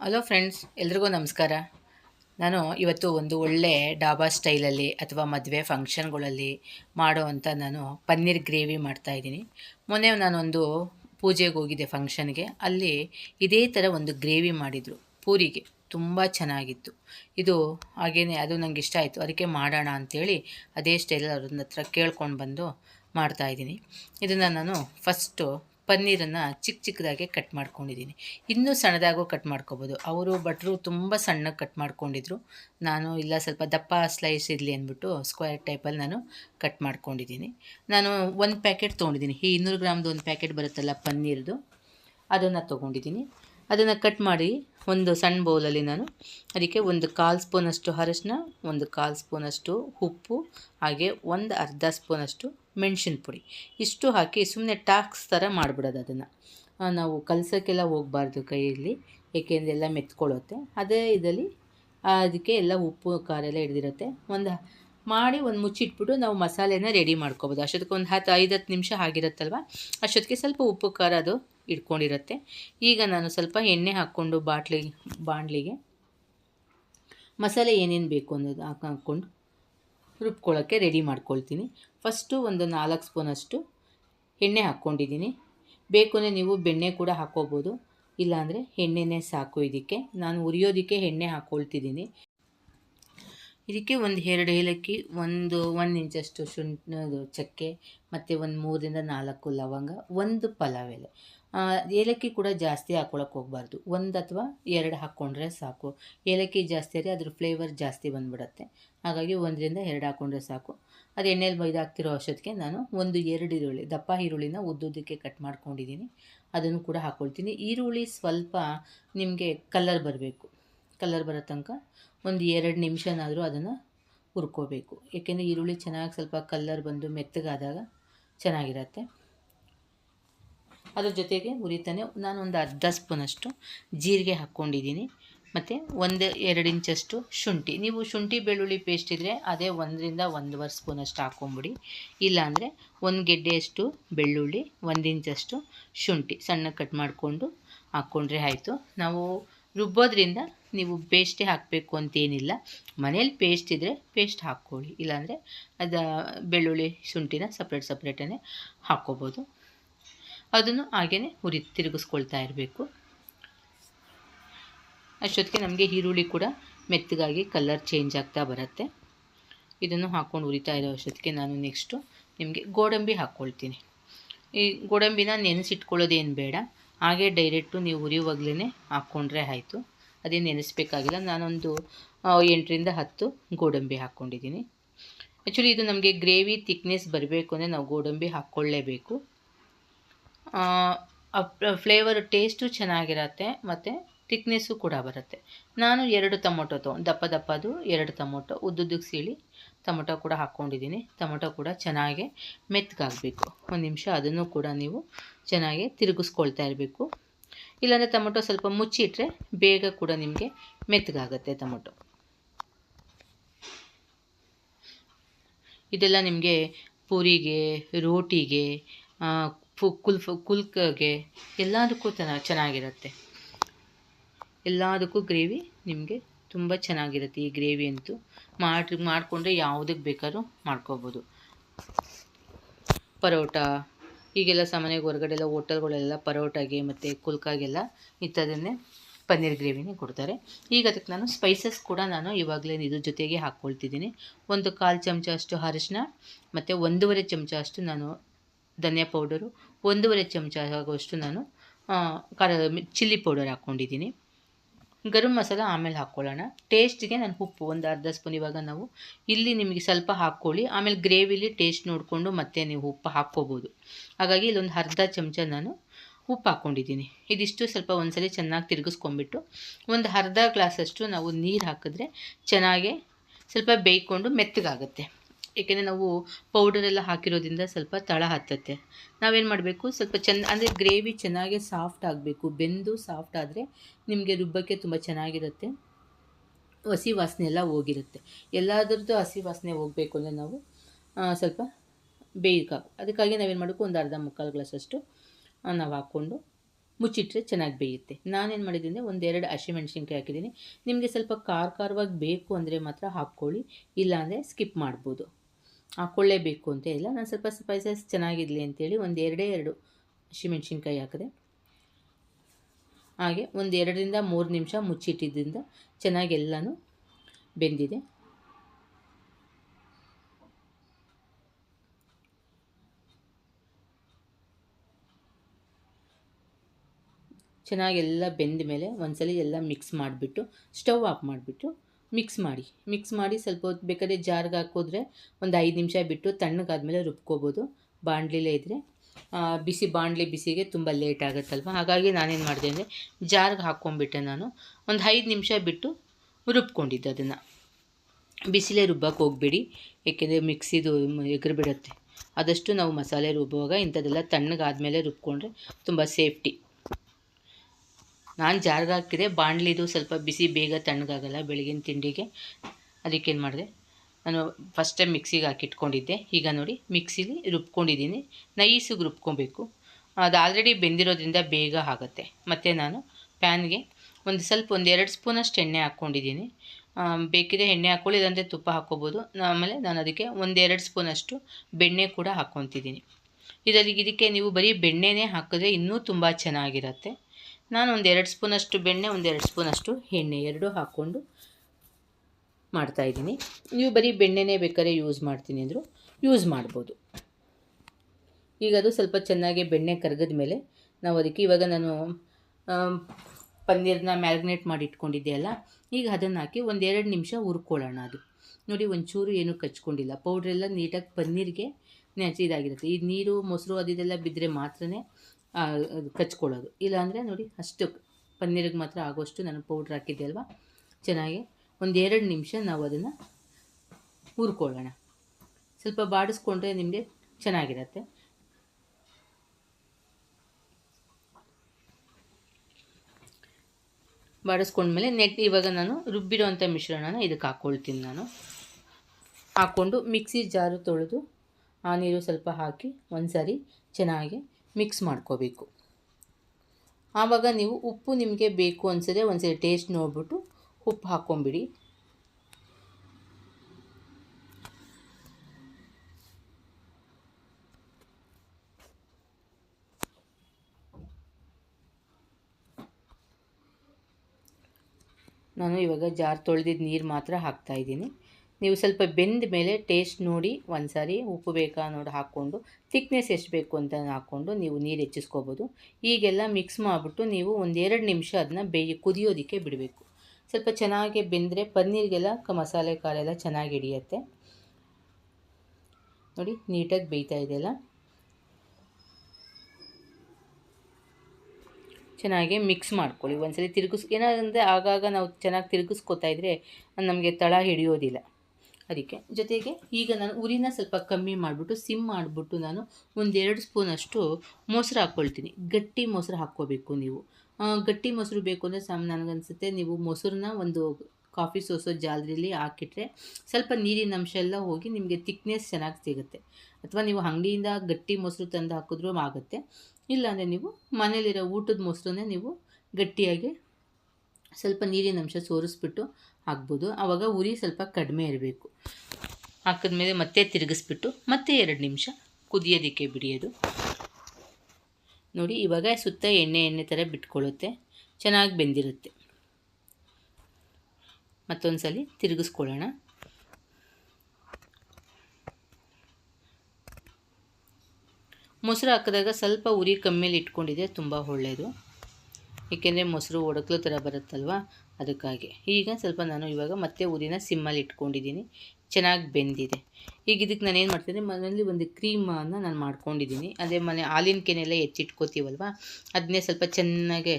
Hello friends ಎಲ್ರಿಗೂ ನಮಸ್ಕಾರ. ನಾನು ಇವತ್ತು ಒಂದು ಒಳ್ಳೆ ಡಾಬಾ ಸ್ಟೈಲಲ್ಲಿ ಅಥವಾ ಮದುವೆ ಫಂಕ್ಷನ್ಗಳಲ್ಲಿ ಮಾಡೋವಂಥ ನಾನು ಪನ್ನೀರ್ ಗ್ರೇವಿ ಮಾಡ್ತಾಯಿದ್ದೀನಿ ಮೊನ್ನೆ ನಾನೊಂದು ಪೂಜೆಗೆ ಹೋಗಿದ್ದೆ ಫಂಕ್ಷನ್ಗೆ. ಅಲ್ಲಿ ಇದೇ ಥರ ಒಂದು ಗ್ರೇವಿ ಮಾಡಿದರು. ಪೂರಿಗೆ ತುಂಬ ಚೆನ್ನಾಗಿತ್ತು. ಇದು ಹಾಗೇ ಅದು ನನಗೆ ಇಷ್ಟ ಆಯಿತು. ಅದಕ್ಕೆ ಮಾಡೋಣ ಅಂಥೇಳಿ ಅದೇ ಸ್ಟೈಲಲ್ಲಿ ಅವ್ರನ್ನ ಹತ್ರ ಕೇಳ್ಕೊಂಡು ಬಂದು ಮಾಡ್ತಾಯಿದ್ದೀನಿ ಇದನ್ನು ನಾನು ಫಸ್ಟು ಪನ್ನೀರನ್ನು ಚಿಕ್ಕ ಚಿಕ್ಕದಾಗೆ ಕಟ್ ಮಾಡ್ಕೊಂಡಿದ್ದೀನಿ. ಇನ್ನೂ ಸಣ್ಣದಾಗೂ ಕಟ್ ಮಾಡ್ಕೊಬೋದು. ಅವರು ಭಟ್ರು ತುಂಬ ಸಣ್ಣಗೆ ಕಟ್ ಮಾಡ್ಕೊಂಡಿದ್ರು. ನಾನು ಇಲ್ಲ ಸ್ವಲ್ಪ ದಪ್ಪ ಸ್ಲೈಸ್ ಇರಲಿ ಅಂದ್ಬಿಟ್ಟು ಸ್ಕ್ವೇರ್ ಟೈಪಲ್ಲಿ ನಾನು ಕಟ್ ಮಾಡ್ಕೊಂಡಿದ್ದೀನಿ. ನಾನು ಒಂದು ಪ್ಯಾಕೆಟ್ ತೊಗೊಂಡಿದ್ದೀನಿ. ಈ ಇನ್ನೂರು ಗ್ರಾಮ್ದು ಒಂದು ಪ್ಯಾಕೆಟ್ ಬರುತ್ತಲ್ಲ ಪನ್ನೀರ್ದು. ಅದನ್ನು ತೊಗೊಂಡಿದ್ದೀನಿ. ಅದನ್ನು ಕಟ್ ಮಾಡಿ ಒಂದು ಸಣ್ಣ ಬೌಲಲ್ಲಿ ನಾನು ಅದಕ್ಕೆ ಒಂದು ಕಾಲು ಸ್ಪೂನಷ್ಟು ಅರಶಿನ, ಒಂದು ಕಾಲು ಸ್ಪೂನಷ್ಟು ಉಪ್ಪು, ಹಾಗೆ ಒಂದು ಅರ್ಧ ಸ್ಪೂನಷ್ಟು ಮೆಣಸಿನ ಪುಡಿ ಇಷ್ಟು ಹಾಕಿ ಸುಮ್ಮನೆ ಟಾಕ್ಸ್ ಥರ ಮಾಡಿಬಿಡೋದು ಅದನ್ನು. ನಾವು ಕಲಸೋಕ್ಕೆಲ್ಲ ಹೋಗಬಾರ್ದು ಕೈಯಲ್ಲಿ, ಏಕೆಂದರೆ ಎಲ್ಲ ಮೆತ್ಕೊಳ್ಳುತ್ತೆ. ಅದೇ ಇದರಲ್ಲಿ ಅದಕ್ಕೆ ಎಲ್ಲ ಉಪ್ಪು, ಖಾರ ಎಲ್ಲ ಹಿಡ್ದಿರುತ್ತೆ. ಒಂದು ಮಾಡಿ ಒಂದು ಮುಚ್ಚಿಟ್ಬಿಟ್ಟು ನಾವು ಮಸಾಲೆನ ರೆಡಿ ಮಾಡ್ಕೊಬೋದು. ಅಷ್ಟೊತ್ತಿಗೆ ಒಂದು ಹತ್ತು ಐದು ಹತ್ತು ನಿಮಿಷ ಆಗಿರುತ್ತಲ್ವ? ಅಷ್ಟೊತ್ತಿಗೆ ಸ್ವಲ್ಪ ಉಪ್ಪು, ಖಾರ ಅದು ಇಟ್ಕೊಂಡಿರುತ್ತೆ ಈಗ ನಾನು ಸ್ವಲ್ಪ ಎಣ್ಣೆ ಹಾಕ್ಕೊಂಡು ಬಾಟ್ಲಿ ಬಾಣಲಿಗೆ ಮಸಾಲೆ ಏನೇನು ಬೇಕು ಅನ್ನೋದು ಹಾಕ್, ಹಾಕ್ಕೊಂಡು ರುಬ್ಕೊಳ್ಳೋಕ್ಕೆ ರೆಡಿ ಮಾಡ್ಕೊಳ್ತೀನಿ. ಫಸ್ಟು ಒಂದು ನಾಲ್ಕು ಸ್ಪೂನಷ್ಟು ಎಣ್ಣೆ ಹಾಕ್ಕೊಂಡಿದ್ದೀನಿ. ಬೇಕು ನೀವು ಬೆಣ್ಣೆ ಕೂಡ ಹಾಕ್ಕೋಬೋದು. ಇಲ್ಲಾಂದರೆ ಎಣ್ಣೆನೇ ಸಾಕು ಇದಕ್ಕೆ. ನಾನು ಉರಿಯೋದಕ್ಕೆ ಎಣ್ಣೆ ಹಾಕ್ಕೊಳ್ತಿದ್ದೀನಿ. ಇದಕ್ಕೆ ಒಂದು ಎರಡು ಏಲಕ್ಕಿ, ಒಂದು ಒನ್ ಇಂಚಷ್ಟು ಶುಂಠಿ ಚಕ್ಕೆ, ಮತ್ತು ಒಂದು ಮೂರರಿಂದ ನಾಲ್ಕು ಲವಂಗ, ಒಂದು ಪಲಾವ್ ಎಲೆ. ಏಲಕ್ಕಿ ಕೂಡ ಜಾಸ್ತಿ ಹಾಕ್ಕೊಳಕ್ಕೆ ಹೋಗ್ಬಾರ್ದು. ಒಂದು ಅಥವಾ ಎರಡು ಹಾಕ್ಕೊಂಡ್ರೆ ಸಾಕು. ಏಲಕ್ಕಿ ಜಾಸ್ತಿ ಆದರೆ ಅದ್ರ ಫ್ಲೇವರ್ ಜಾಸ್ತಿ ಬಂದ್ಬಿಡುತ್ತೆ. ಹಾಗಾಗಿ ಒಂದರಿಂದ ಎರಡು ಹಾಕ್ಕೊಂಡ್ರೆ ಸಾಕು. ಅದು ಎಣ್ಣೆಲಿ ಬೈದಾಕ್ತಿರೋ ಅಷ್ಟೊತ್ತಿಗೆ ನಾನು ಒಂದು ಎರಡು ಈರುಳ್ಳಿ, ದಪ್ಪ ಈರುಳ್ಳಿನ ಉದ್ದುದ್ದಕ್ಕೆ ಕಟ್ ಮಾಡ್ಕೊಂಡಿದ್ದೀನಿ. ಅದನ್ನು ಕೂಡ ಹಾಕ್ಕೊಳ್ತೀನಿ ಈರುಳ್ಳಿ ಸ್ವಲ್ಪ ನಿಮಗೆ ಕಲರ್ ಬರಬೇಕು. ಕಲರ್ ಬರೋ ತನಕ ಒಂದು ಎರಡು ನಿಮಿಷನಾದರೂ ಅದನ್ನು ಹುರ್ಕೋಬೇಕು. ಏಕೆಂದರೆ ಈರುಳ್ಳಿ ಚೆನ್ನಾಗಿ ಸ್ವಲ್ಪ ಕಲ್ಲರ್ ಬಂದು ಮೆತ್ತಗಾದಾಗ ಚೆನ್ನಾಗಿರತ್ತೆ. ಅದ್ರ ಜೊತೆಗೆ ಉರಿತಾನೆ ನಾನು ಒಂದು ಅರ್ಧ ಸ್ಪೂನಷ್ಟು ಜೀರಿಗೆ ಹಾಕ್ಕೊಂಡಿದ್ದೀನಿ ಮತ್ತು ಒಂದು ಎರಡು ಇಂಚಷ್ಟು ಶುಂಠಿ. ನೀವು ಶುಂಠಿ ಬೆಳ್ಳುಳ್ಳಿ ಪೇಸ್ಟ್ ಇದ್ದರೆ ಅದೇ ಒಂದರಿಂದ ಒಂದೂವರೆ ಸ್ಪೂನಷ್ಟು ಹಾಕ್ಕೊಂಬಿಡಿ ಇಲ್ಲಾಂದರೆ ಒಂದು ಗೆಡ್ಡೆಯಷ್ಟು ಬೆಳ್ಳುಳ್ಳಿ, ಒಂದು ಇಂಚಷ್ಟು ಶುಂಠಿ ಸಣ್ಣ ಕಟ್ ಮಾಡಿಕೊಂಡು ಹಾಕ್ಕೊಂಡ್ರೆ ಆಯಿತು. ನಾವು ರುಬ್ಬೋದ್ರಿಂದ ನೀವು ಪೇಸ್ಟೇ ಹಾಕಬೇಕು ಅಂತೇನಿಲ್ಲ. ಮನೇಲಿ ಪೇಸ್ಟ್ ಇದ್ದರೆ ಪೇಸ್ಟ್ ಹಾಕ್ಕೊಳ್ಳಿ. ಇಲ್ಲಾಂದರೆ ಅದು ಬೆಳ್ಳುಳ್ಳಿ, ಶುಂಠಿನ ಸಪ್ರೇಟ್ ಸಪ್ರೇಟೇ ಹಾಕ್ಕೋಬೋದು. ಅದನ್ನು ಹಾಗೇ ಉರಿ ತಿರುಗಿಸ್ಕೊಳ್ತಾ ಇರಬೇಕು. ಅಷ್ಟೊತ್ತಿಗೆ ನಮಗೆ ಈರುಳ್ಳಿ ಕೂಡ ಮೆತ್ತಗಾಗಿ ಕಲರ್ ಚೇಂಜ್ ಆಗ್ತಾ ಬರುತ್ತೆ. ಇದನ್ನು ಹಾಕ್ಕೊಂಡು ಉರಿತಾ ಇರೋ ಅಷ್ಟೊತ್ತಿಗೆ ನಾನು ನೆಕ್ಸ್ಟು ನಿಮಗೆ ಗೋಡಂಬಿ ಹಾಕ್ಕೊಳ್ತೀನಿ. ಈ ಗೋಡಂಬಿನ ನೆನೆಸಿಟ್ಕೊಳ್ಳೋದೇನು ಬೇಡ, ಹಾಗೆ ಡೈರೆಕ್ಟು ನೀವು ಉರಿಯುವಾಗಲೇ ಹಾಕ್ಕೊಂಡ್ರೆ ಆಯಿತು. ಅದೇ ನೆನೆಸ್ಬೇಕಾಗಿಲ್ಲ, ನಾನೊಂದು ಎಂಟರಿಂದ ಹತ್ತು ಗೋಡಂಬಿ ಹಾಕ್ಕೊಂಡಿದ್ದೀನಿ. ಆ್ಯಕ್ಚುಲಿ ಇದು ನಮಗೆ ಗ್ರೇವಿ ತಿಕ್ನೆಸ್ ಬರಬೇಕು ಅಂದರೆ ನಾವು ಗೋಡಂಬಿ ಹಾಕ್ಕೊಳ್ಳೇಬೇಕು. ಫ್ಲೇವರ್ ಟೇಸ್ಟು ಚೆನ್ನಾಗಿರತ್ತೆ, ಮತ್ತು ತಿಕ್ನೆಸ್ಸು ಕೂಡ ಬರುತ್ತೆ. ನಾನು ಎರಡು ಟೊಮೊಟೊ ತೊ, ದಪ್ಪ ದಪ್ಪದು ಎರಡು ಟೊಮೊಟೊ, ಉದ್ದುದ್ದಕ್ಕೆ ಸೀಳಿ ಟೊಮೊಟೊ ಕೂಡ ಹಾಕ್ಕೊಂಡಿದ್ದೀನಿ. ಟೊಮೊಟೊ ಕೂಡ ಚೆನ್ನಾಗಿ ಮೆತ್ತಗಾಗಬೇಕು. ಒಂದು ನಿಮಿಷ ಅದನ್ನು ಕೂಡ ನೀವು ಚೆನ್ನಾಗಿ ತಿರುಗಿಸ್ಕೊಳ್ತಾ ಇರಬೇಕು. ಇಲ್ಲಾಂದರೆ ಟೊಮೊಟೊ ಸ್ವಲ್ಪ ಮುಚ್ಚಿಟ್ರೆ ಬೇಗ ಕೂಡ ನಿಮಗೆ ಮೆತ್ತಗಾಗುತ್ತೆ ಟೊಮೊಟೊ. ಇದೆಲ್ಲ ನಿಮಗೆ ಪೂರಿಗೆ, ರೋಟಿಗೆ ಕುಲ್ಫ್, ಕುಲ್ಕಗೆ ಎಲ್ಲದಕ್ಕೂ ಚೆನ್ನಾಗಿ ಚೆನ್ನಾಗಿರುತ್ತೆ. ಎಲ್ಲದಕ್ಕೂ ಗ್ರೇವಿ ನಿಮಗೆ ತುಂಬ ಚೆನ್ನಾಗಿರುತ್ತೆ. ಈ ಗ್ರೇವಿ ಅಂತೂ ಮಾಡಿ, ಮಾಡಿಕೊಂಡ್ರೆ ಯಾವುದಕ್ಕೆ ಬೇಕಾದ್ರೂ ಮಾಡ್ಕೋಬೋದು. ಪರೋಟ, ಈಗೆಲ್ಲ ಸಾಮಾನ್ಯವಾಗಿ ಹೊರಗಡೆ ಎಲ್ಲ ಹೋಟೆಲ್ಗಳೆಲ್ಲ ಪರೋಟಾಗೆ ಮತ್ತು ಕುಲ್ಕಾಗೆಲ್ಲ ಇಂಥದ್ದನ್ನೇ ಪನ್ನೀರ್ ಗ್ರೇವಿನೇ ಕೊಡ್ತಾರೆ. ಈಗ ಅದಕ್ಕೆ ನಾನು ಸ್ಪೈಸಸ್ ಕೂಡ ನಾನು ಇವಾಗಲೇ ಇದ್ರ ಜೊತೆಗೆ ಹಾಕ್ಕೊಳ್ತಿದ್ದೀನಿ ಒಂದು ಕಾಲು ಚಮಚ ಅಷ್ಟು ಅರಿಶಿನ ಮತ್ತು ಒಂದೂವರೆ ಚಮಚ ಅಷ್ಟು ನಾನು ಧನಿಯಾ ಪೌಡರು, ಒಂದೂವರೆ ಚಮಚ ಆಗುವಷ್ಟು ನಾನು ಖಾರ, ಚಿಲ್ಲಿ ಪೌಡರ್ ಹಾಕ್ಕೊಂಡಿದ್ದೀನಿ ಗರಂ ಮಸಾಲ ಆಮೇಲೆ ಹಾಕ್ಕೊಳ್ಳೋಣ. ಟೇಸ್ಟಿಗೆ ನಾನು ಉಪ್ಪು ಒಂದು ಅರ್ಧ ಸ್ಪೂನ್ ಇವಾಗ ನಾವು ಇಲ್ಲಿ ನಿಮಗೆ ಸ್ವಲ್ಪ ಹಾಕ್ಕೊಳ್ಳಿ. ಆಮೇಲೆ ಗ್ರೇವಿಲಿ ಟೇಸ್ಟ್ ನೋಡಿಕೊಂಡು ಮತ್ತೆ ನೀವು ಉಪ್ಪು ಹಾಕ್ಕೋಬೋದು. ಹಾಗಾಗಿ ಇಲ್ಲೊಂದು ಅರ್ಧ ಚಮಚ ನಾನು ಉಪ್ಪು ಹಾಕ್ಕೊಂಡಿದ್ದೀನಿ. ಇದಿಷ್ಟು ಸ್ವಲ್ಪ ಒಂದ್ಸಲಿ ಚೆನ್ನಾಗಿ ತಿರುಗಿಸ್ಕೊಂಬಿಟ್ಟು ಒಂದು ಅರ್ಧ ಗ್ಲಾಸಷ್ಟು ನಾವು ನೀರು ಹಾಕಿದ್ರೆ ಚೆನ್ನಾಗೆ ಸ್ವಲ್ಪ ಬೇಯ್ಕೊಂಡು ಮೆತ್ತಗಾಗುತ್ತೆ. ಏಕೆಂದರೆ ನಾವು ಪೌಡರೆಲ್ಲ ಹಾಕಿರೋದ್ರಿಂದ ಸ್ವಲ್ಪ ತಳ ಹತ್ತತ್ತೆ. ನಾವೇನು ಮಾಡಬೇಕು? ಸ್ವಲ್ಪ ಚೆನ್ನ ಅಂದರೆ ಗ್ರೇವಿ ಚೆನ್ನಾಗಿ ಸಾಫ್ಟ್ ಆಗಬೇಕು. ಬೆಂದು ಸಾಫ್ಟ್ ಆದರೆ ನಿಮಗೆ ರುಬ್ಬಕ್ಕೆ ತುಂಬ ಚೆನ್ನಾಗಿರುತ್ತೆ. ಹಸಿ ವಾಸನೆ ಎಲ್ಲ ಹೋಗಿರುತ್ತೆ. ಎಲ್ಲದರದ್ದು ಹಸಿ ವಾಸನೆ ಹೋಗಬೇಕು ಅಂದರೆ ನಾವು ಸ್ವಲ್ಪ ಬೇಯ್ಕ. ಅದಕ್ಕಾಗಿ ನಾವೇನು ಮಾಡಬೇಕು? ಒಂದು ಅರ್ಧ ಮುಕ್ಕಾಲು ಗ್ಲಾಸಷ್ಟು ನಾವು ಹಾಕ್ಕೊಂಡು ಮುಚ್ಚಿಟ್ರೆ ಚೆನ್ನಾಗಿ ಬೇಯುತ್ತೆ. ನಾನೇನು ಮಾಡಿದ್ದೀನಿ? ಒಂದೆರಡು ಹಸಿಮೆಣ್ಸಿನ್ಕಾಯಿ ಹಾಕಿದ್ದೀನಿ. ನಿಮಗೆ ಸ್ವಲ್ಪ ಖಾರ ಖಾರವಾಗಿ ಬೇಕು ಅಂದರೆ ಮಾತ್ರ ಹಾಕ್ಕೊಳ್ಳಿ ಇಲ್ಲಾಂದರೆ ಸ್ಕಿಪ್ ಮಾಡ್ಬೋದು. ಹಾಕ್ಕೊಳ್ಳೇಬೇಕು ಅಂತ ಇಲ್ಲ ನಾನು ಸ್ವಲ್ಪ ಸ್ಪೈಸಸ್ ಚೆನ್ನಾಗಿರಲಿ ಅಂತೇಳಿ ಒಂದು ಎರಡೇ ಎರಡು ಹಸಿಮೆಣ್ಸಿನ್ಕಾಯಿ ಹಾಕಿದೆ. ಹಾಗೆ ಒಂದು ಎರಡರಿಂದ ಮೂರು ನಿಮಿಷ ಮುಚ್ಚಿಟ್ಟಿದ್ದರಿಂದ ಚೆನ್ನಾಗಿ ಎಲ್ಲನೂ ಬೆಂದಿದೆ. ಚೆನ್ನಾಗೆಲ್ಲ ಬೆಂದ ಮೇಲೆ ಒಂದ್ಸಲಿ ಎಲ್ಲ ಮಿಕ್ಸ್ ಮಾಡಿಬಿಟ್ಟು ಸ್ಟವ್ ಆಫ್ ಮಾಡಿಬಿಟ್ಟು ಮಿಕ್ಸ್ ಮಾಡಿ ಮಿಕ್ಸ್ ಮಾಡಿ ಸ್ವಲ್ಪ ಹೊತ್ತು ಬೇಕಾದ್ರೆ ಜಾರ್ಗೆ ಹಾಕೋದ್ರೆ ಒಂದು ಐದು ನಿಮಿಷ ಬಿಟ್ಟು ತಣ್ಣಗಾದ್ಮೇಲೆ ರುಬ್ಕೋಬೋದು. ಬಾಣಲಿಲೇ ಇದ್ದರೆ ಬಿಸಿ ಬಾಣಲಿ ಬಿಸಿಗೆ ತುಂಬ ಲೇಟ್ ಆಗುತ್ತಲ್ವ? ಹಾಗಾಗಿ ನಾನೇನು ಮಾಡಿದೆ ಅಂದರೆ ಜಾರ್ಗೆ ಹಾಕ್ಕೊಂಬಿಟ್ಟೆ ನಾನು. ಒಂದು ಐದು ನಿಮಿಷ ಬಿಟ್ಟು ರುಬ್ಕೊಂಡಿದ್ದೆ ಅದನ್ನು. ಬಿಸಿಲೇ ರುಬ್ಬಕ್ಕೆ ಹೋಗಬೇಡಿ, ಏಕೆಂದರೆ ಮಿಕ್ಸಿದು ಎಗರು ಬಿಡುತ್ತೆ ಆದಷ್ಟು ನಾವು ಮಸಾಲೆ ರುಬ್ಬುವಾಗ ಇಂಥದ್ದೆಲ್ಲ ತಣ್ಣಗಾದ್ಮೇಲೆ ರುಬ್ಕೊಂಡ್ರೆ ತುಂಬ ಸೇಫ್ಟಿ. ನಾನು ಜಾರ್ಗೆ ಹಾಕಿದೆ ಬಾಣಲಿದು ಸ್ವಲ್ಪ ಬಿಸಿ ಬೇಗ ತಣ್ಣಗಾಗಲ್ಲ ಬೆಳಗಿನ ತಿಂಡಿಗೆ. ಅದಕ್ಕೇನು ಮಾಡಿದೆ, ನಾನು ಫಸ್ಟ್ ಟೈಮ್ ಮಿಕ್ಸಿಗೆ ಹಾಕಿಟ್ಕೊಂಡಿದ್ದೆ. ಈಗ ನೋಡಿ ಮಿಕ್ಸಿಲಿ ರುಬ್ಕೊಂಡಿದ್ದೀನಿ. ನೈಸಿಗೆ ರುಬ್ಕೊಬೇಕು. ಅದು ಆಲ್ರೆಡಿ ಬೆಂದಿರೋದ್ರಿಂದ ಬೇಗ ಆಗುತ್ತೆ. ಮತ್ತು ನಾನು ಪ್ಯಾನ್ಗೆ ಒಂದು ಸ್ವಲ್ಪ ಒಂದು ಎರಡು ಸ್ಪೂನಷ್ಟು ಎಣ್ಣೆ ಹಾಕ್ಕೊಂಡಿದ್ದೀನಿ. ಬೇಕಿದೆ ಎಣ್ಣೆ ಹಾಕ್ಕೊಳ್ಳಿ ಇಲ್ಲಾಂದರೆ ತುಪ್ಪ ಹಾಕ್ಕೋಬೋದು. ಆಮೇಲೆ ನಾನು ಅದಕ್ಕೆ ಒಂದೆರಡು ಸ್ಪೂನಷ್ಟು ಬೆಣ್ಣೆ ಕೂಡ ಹಾಕ್ಕೊತಿದ್ದೀನಿ. ಇದರಲ್ಲಿ ಇದಕ್ಕೆ ನೀವು ಬರೀ ಬೆಣ್ಣೆನೇ ಹಾಕಿದ್ರೆ ಇನ್ನೂ ತುಂಬ ಚೆನ್ನಾಗಿರುತ್ತೆ. ನಾನು ಒಂದು ಎರಡು ಸ್ಪೂನಷ್ಟು ಬೆಣ್ಣೆ ಒಂದೆರಡು ಸ್ಪೂನಷ್ಟು ಎಣ್ಣೆ ಎರಡೂ ಹಾಕ್ಕೊಂಡು ಮಾಡ್ತಾಯಿದ್ದೀನಿ ನೀವು ಬರೀ ಬೆಣ್ಣೆನೇ ಬೇಕಾದ್ರೆ ಯೂಸ್ ಮಾಡ್ತೀನಿ ಅಂದರು ಯೂಸ್ ಮಾಡ್ಬೋದು. ಈಗ ಅದು ಸ್ವಲ್ಪ ಚೆನ್ನಾಗಿ ಬೆಣ್ಣೆ ಕರಗಿದ ಮೇಲೆ ನಾವು ಅದಕ್ಕೆ ಇವಾಗ ನಾನು ಪನ್ನೀರನ್ನ ಮ್ಯಾರಿನೇಟ್ ಮಾಡಿ ಇಟ್ಕೊಂಡಿದ್ದೆ ಅಲ್ಲ, ಈಗ ಅದನ್ನು ಹಾಕಿ ಒಂದೆರಡು ನಿಮಿಷ ಹುರ್ಕೊಳ್ಳೋಣ ಅದು. ನೋಡಿ ಒಂಚೂರು ಏನೂ ಕಚ್ಕೊಂಡಿಲ್ಲ. ಪೌಡ್ರೆಲ್ಲ ನೀಟಾಗಿ ಪನ್ನೀರಿಗೆ ಇದಾಗಿರುತ್ತೆ ಈ ನೀರು, ಮೊಸರು ಅದಿದೆಲ್ಲ ಬಿದ್ದರೆ ಮಾತ್ರನೇ ಕಚ್ಕೊಳ್ಳೋದು. ಇಲ್ಲಾಂದರೆ ನೋಡಿ ಅಷ್ಟು ಪನ್ನೀರಿಗೆ ಮಾತ್ರ ಆಗೋಷ್ಟು ನಾನು ಪೌಡ್ರ್ ಹಾಕಿದ್ದೆ ಅಲ್ವಾ? ಚೆನ್ನಾಗಿ ಒಂದೆರಡು ನಿಮಿಷ ನಾವು ಅದನ್ನು ಹುರ್ಕೊಳ್ಳೋಣ. ಸ್ವಲ್ಪ ಬಾಡಿಸ್ಕೊಂಡ್ರೆ ನಿಮಗೆ ಚೆನ್ನಾಗಿರತ್ತೆ. ಬಾಡಿಸ್ಕೊಂಡ್ಮೇಲೆ ನೆಟ್ ಇವಾಗ ನಾನು ರುಬ್ಬಿರೋವಂಥ ಮಿಶ್ರಣನ ಇದಕ್ಕೆ ಹಾಕ್ಕೊಳ್ತೀನಿ ನಾನು. ಹಾಕ್ಕೊಂಡು ಮಿಕ್ಸಿ ಜಾರು ತೊಳೆದು ಆ ನೀರು ಸ್ವಲ್ಪ ಹಾಕಿ ಒಂದ್ಸರಿ ಸಾರಿ ಚೆನ್ನಾಗಿ ಮಿಕ್ಸ್ ಮಾಡ್ಕೋಬೇಕು. ಆವಾಗ ನೀವು ಉಪ್ಪು ನಿಮಗೆ ಬೇಕು ಅನ್ಸದೆ ಒಂದ್ಸರಿ ಟೇಸ್ಟ್ ನೋಡ್ಬಿಟ್ಟು ಉಪ್ಪು ಹಾಕ್ಕೊಂಬಿಡಿ. ನಾನು ಇವಾಗ ಜಾರ್ ತೊಳೆದಿದ್ದ ನೀರು ಮಾತ್ರ ಹಾಕ್ತಾಯಿದ್ದೀನಿ ನೀವು ಸ್ವಲ್ಪ ಬೆಂದ ಮೇಲೆ ಟೇಸ್ಟ್ ನೋಡಿ ಒಂದು ಸಾರಿ ಉಪ್ಪು ಬೇಕಾ ನೋಡಿ ಹಾಕ್ಕೊಂಡು ಥಿಕ್ನೆಸ್ ಎಷ್ಟು ಬೇಕು ಅಂತ ಹಾಕ್ಕೊಂಡು ನೀವು ನೀರು ಹೆಚ್ಚಿಸ್ಕೋಬೋದು. ಈಗೆಲ್ಲ ಮಿಕ್ಸ್ ಮಾಡಿಬಿಟ್ಟು ನೀವು ಒಂದೆರಡು ನಿಮಿಷ ಅದನ್ನ ಬೇಯಿ, ಕುದಿಯೋದಕ್ಕೆ ಬಿಡಬೇಕು. ಸ್ವಲ್ಪ ಚೆನ್ನಾಗಿ ಬೆಂದರೆ ಪನ್ನೀರಿಗೆಲ್ಲ ಮಸಾಲೆ ಕಾಳೆಲ್ಲ ಚೆನ್ನಾಗಿ ಹಿಡಿಯುತ್ತೆ. ನೋಡಿ ನೀಟಾಗಿ ಬೇಯ್ತಾ ಇದೆಯಲ್ಲ ಚೆನ್ನಾಗಿ ಮಿಕ್ಸ್ ಮಾಡ್ಕೊಳ್ಳಿ. ಒಂದ್ಸರಿ ತಿರುಗಿಸ್ ಏನಾದಂದರೆ ಆಗಾಗ ನಾವು ಚೆನ್ನಾಗಿ ತಿರುಗಿಸ್ಕೊತಾ ಇದ್ದರೆ ನಮಗೆ ತಳ ಹಿಡಿಯೋದಿಲ್ಲ. ಅದಕ್ಕೆ. ಜೊತೆಗೆ ಈಗ ನಾನು ಉರಿನ ಸ್ವಲ್ಪ ಕಮ್ಮಿ ಮಾಡಿಬಿಟ್ಟು, ಸಿಮ್ ಮಾಡಿಬಿಟ್ಟು ನಾನು ಒಂದೆರಡು ಸ್ಪೂನಷ್ಟು ಮೊಸರು ಹಾಕ್ಕೊಳ್ತೀನಿ. ಗಟ್ಟಿ ಮೊಸರು ಹಾಕ್ಕೋಬೇಕು ನೀವು. ಗಟ್ಟಿ ಮೊಸರು ಬೇಕು ಅಂದರೆ ಸಮ್ ನನಗನ್ಸುತ್ತೆ ನೀವು ಮೊಸರನ್ನ ಒಂದು ಕಾಫಿ ಸೋಸೋ ಜಾಲರಿಲಿ ಹಾಕಿಟ್ರೆ ಸ್ವಲ್ಪ ನೀರಿನ ಅಂಶ ಎಲ್ಲ ಹೋಗಿ ನಿಮಗೆ ತಿಕ್ನೆಸ್ ಚೆನ್ನಾಗಿ ಸಿಗುತ್ತೆ. ಅಥವಾ ನೀವು ಅಂಗಡಿಯಿಂದ ಗಟ್ಟಿ ಮೊಸರು ತಂದು ಹಾಕಿದ್ರೂ ಆಗುತ್ತೆ. ಇಲ್ಲಾಂದರೆ ನೀವು ಮನೇಲಿರೋ ಊಟದ ಮೊಸರನ್ನೇ ನೀವು ಗಟ್ಟಿಯಾಗಿ ಸ್ವಲ್ಪ ನೀರಿನ ಅಂಶ ಸೋರಿಸ್ಬಿಟ್ಟು ಹಾಕ್ಬೋದು. ಆವಾಗ ಉರಿ ಸ್ವಲ್ಪ ಕಡಿಮೆ ಇರಬೇಕು. ಹಾಕಿದ್ಮೇಲೆ ಮತ್ತೆ ತಿರುಗಿಸ್ಬಿಟ್ಟು ಮತ್ತೆ ಎರಡು ನಿಮಿಷ ಕುದಿಯೋದಕ್ಕೆ ಬಿಡಿಯೋದು. ನೋಡಿ, ಇವಾಗ ಸುತ್ತ ಎಣ್ಣೆ ಎಣ್ಣೆ ಥರ ಬಿಟ್ಕೊಳ್ಳುತ್ತೆ. ಚೆನ್ನಾಗಿ ಬೆಂದಿರುತ್ತೆ. ಮತ್ತೊಂದು ಸಲ ತಿರುಗಿಸ್ಕೊಳ್ಳೋಣ. ಮೊಸರು ಹಾಕಿದಾಗ ಸ್ವಲ್ಪ ಉರಿ ಕಮ್ಮಿಯಲ್ಲಿ ಇಟ್ಕೊಂಡಿದ್ರೆ ತುಂಬ ಒಳ್ಳೆಯದು ಏಕೆಂದರೆ ಮೊಸರು ಒಡಕ್ಲು ಥರ ಬರುತ್ತಲ್ವ? ಅದಕ್ಕಾಗಿ. ಈಗ ಸ್ವಲ್ಪ ನಾನು ಇವಾಗ ಮತ್ತೆ ಊರಿನ ಸಿಮ್ಮಲ್ಲಿ ಇಟ್ಕೊಂಡಿದ್ದೀನಿ. ಚೆನ್ನಾಗಿ ಬೆಂದಿದೆ. ಈಗ ಇದಕ್ಕೆ ನಾನು ಏನು ಮಾಡ್ತೀನಿ ಮನೆಯಲ್ಲಿ ಒಂದು ಕ್ರೀಮನ್ನು ನಾನು ಮಾಡ್ಕೊಂಡಿದ್ದೀನಿ. ಅದೇ ಮನೆ ಹಾಲಿನ ಕೆನೆಲ್ಲ ಹೆಚ್ಚಿಟ್ಕೋತೀವಲ್ವ? ಅದನ್ನೇ ಸ್ವಲ್ಪ ಚೆನ್ನಾಗೆ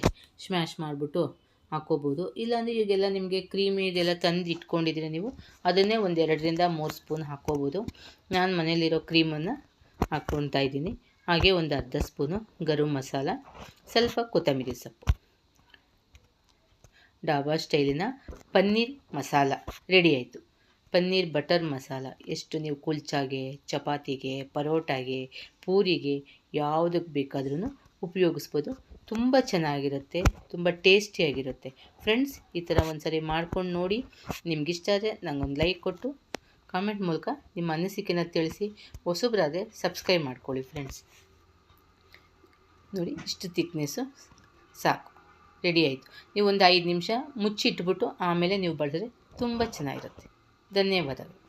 ಸ್ಮ್ಯಾಶ್ ಮಾಡಿಬಿಟ್ಟು ಹಾಕ್ಕೋಬೋದು ಇಲ್ಲಾಂದರೆ ಈಗೆಲ್ಲ ನಿಮಗೆ ಕ್ರೀಮ್ ಇದೆಲ್ಲ ತಂದು ಇಟ್ಕೊಂಡಿದ್ದೀರಿ ನೀವು ಅದನ್ನೇ ಒಂದು ಎರಡರಿಂದ ಮೂರು ಸ್ಪೂನ್ ಹಾಕ್ಕೋಬೋದು ನಾನು ಮನೇಲಿರೋ ಕ್ರೀಮನ್ನು ಹಾಕ್ಕೊತಾ ಇದ್ದೀನಿ. ಹಾಗೆ ಒಂದು ಅರ್ಧ ಸ್ಪೂನು ಗರಂ ಮಸಾಲ, ಸ್ವಲ್ಪ ಕೊತ್ತಂಬರಿ ಸೊಪ್ಪು. ಡಾಬಾ ಸ್ಟೈಲಿನ ಪನ್ನೀರ್ ಮಸಾಲ. ರೆಡಿ ಆಯಿತು. ಪನ್ನೀರ್ ಬಟರ್ ಮಸಾಲ. ಎಷ್ಟು ನೀವು ಕುಲ್ಚಾಗೆ, ಚಪಾತಿಗೆ, ಪರೋಟಾಗೆ, ಪೂರಿಗೆ ಯಾವುದಕ್ಕೆ ಬೇಕಾದ್ರೂ ಉಪಯೋಗಿಸ್ಬೋದು. ತುಂಬ ಚೆನ್ನಾಗಿರುತ್ತೆ, ತುಂಬ ಟೇಸ್ಟಿಯಾಗಿರುತ್ತೆ. ಫ್ರೆಂಡ್ಸ್, ಈ ಥರ ಒಂದು ಸರಿ ಮಾಡ್ಕೊಂಡು ನೋಡಿ. ನಿಮ್ಗಿಷ್ಟ ಆದರೆ ನಂಗೊಂದು ಲೈಕ್ ಕೊಟ್ಟು, ಕಾಮೆಂಟ್ ಮೂಲಕ ನಿಮ್ಮ ಅನಿಸಿಕೆನ ತಿಳಿಸಿ, ಹೊಸಬ್ರಾದರೆ ಸಬ್ಸ್ಕ್ರೈಬ್ ಮಾಡ್ಕೊಳ್ಳಿ ಫ್ರೆಂಡ್ಸ್. ನೋಡಿ, ಇಷ್ಟು ತಿಕ್ನೆಸ್ಸು ಸಾಕು. ರೆಡಿ ಆಯಿತು. ನೀವು ಒಂದು ಐದು ನಿಮಿಷ ಮುಚ್ಚಿಟ್ಬಿಟ್ಟು ಆಮೇಲೆ ನೀವು ಬಳಸಿದ್ರೆ ತುಂಬ ಚೆನ್ನಾಗಿರುತ್ತೆ. ಧನ್ಯವಾದಗಳು.